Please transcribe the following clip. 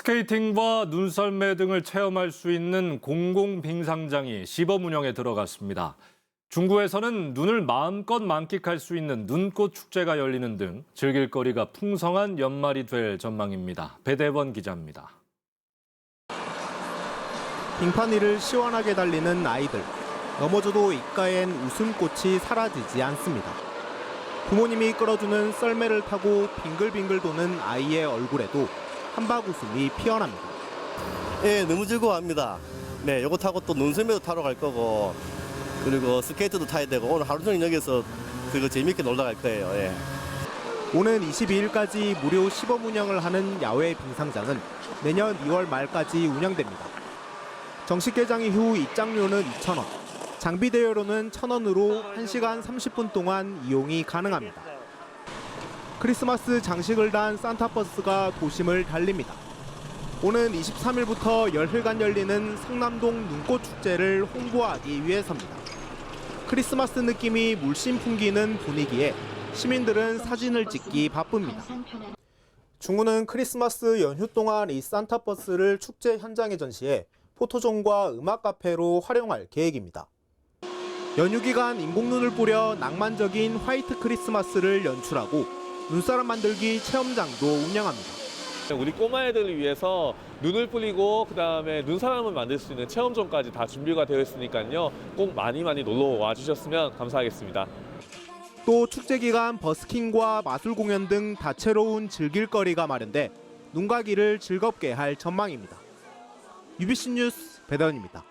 스케이팅과 눈썰매 등을 체험할 수 있는 공공 빙상장이 시범 운영에 들어갔습니다. 중구에서는 눈을 마음껏 만끽할 수 있는 눈꽃 축제가 열리는 등 즐길 거리가 풍성한 연말이 될 전망입니다. 배대원 기자입니다. 빙판 위를 시원하게 달리는 아이들. 넘어져도 입가엔 웃음꽃이 사라지지 않습니다. 부모님이 끌어주는 썰매를 타고 빙글빙글 도는 아이의 얼굴에도 한박 웃음이 피어납니다. 예, 너무 즐거워합니다. 네, 요거 타고 또 눈썰매도 타러 갈 거고, 그리고 스케이트도 타야 되고, 오늘 하루 종일 여기서 그거 재밌게 놀러 갈 거예요. 예. 오는 22일까지 무료 시범 운영을 하는 야외 빙상장은 내년 2월 말까지 운영됩니다. 정식 개장 이후 입장료는 2,000원, 장비 대여료는 1,000원으로 1시간 30분 동안 이용이 가능합니다. 크리스마스 장식을 단 산타버스가 도심을 달립니다. 오는 23일부터 열흘간 열리는 성남동 눈꽃 축제를 홍보하기 위해서입니다. 크리스마스 느낌이 물씬 풍기는 분위기에 시민들은 사진을 찍기 바쁩니다. 중구는 크리스마스 연휴 동안 이 산타버스를 축제 현장에 전시해 포토존과 음악 카페로 활용할 계획입니다. 연휴 기간 인공눈을 뿌려 낭만적인 화이트 크리스마스를 연출하고 눈사람 만들기 체험장도 운영합니다. 우리 꼬마애들을 위해서 눈을 뿌리고 그다음에 눈사람을 만들 수 있는 체험존까지 다 준비가 되어 있으니까요. 꼭 많이 많이 놀러 와 주셨으면 감사하겠습니다. 또 축제 기간 버스킹과 마술 공연 등 다채로운 즐길 거리가 마련돼 눈가기를 즐겁게 할 전망입니다. UBC 뉴스 배던입니다.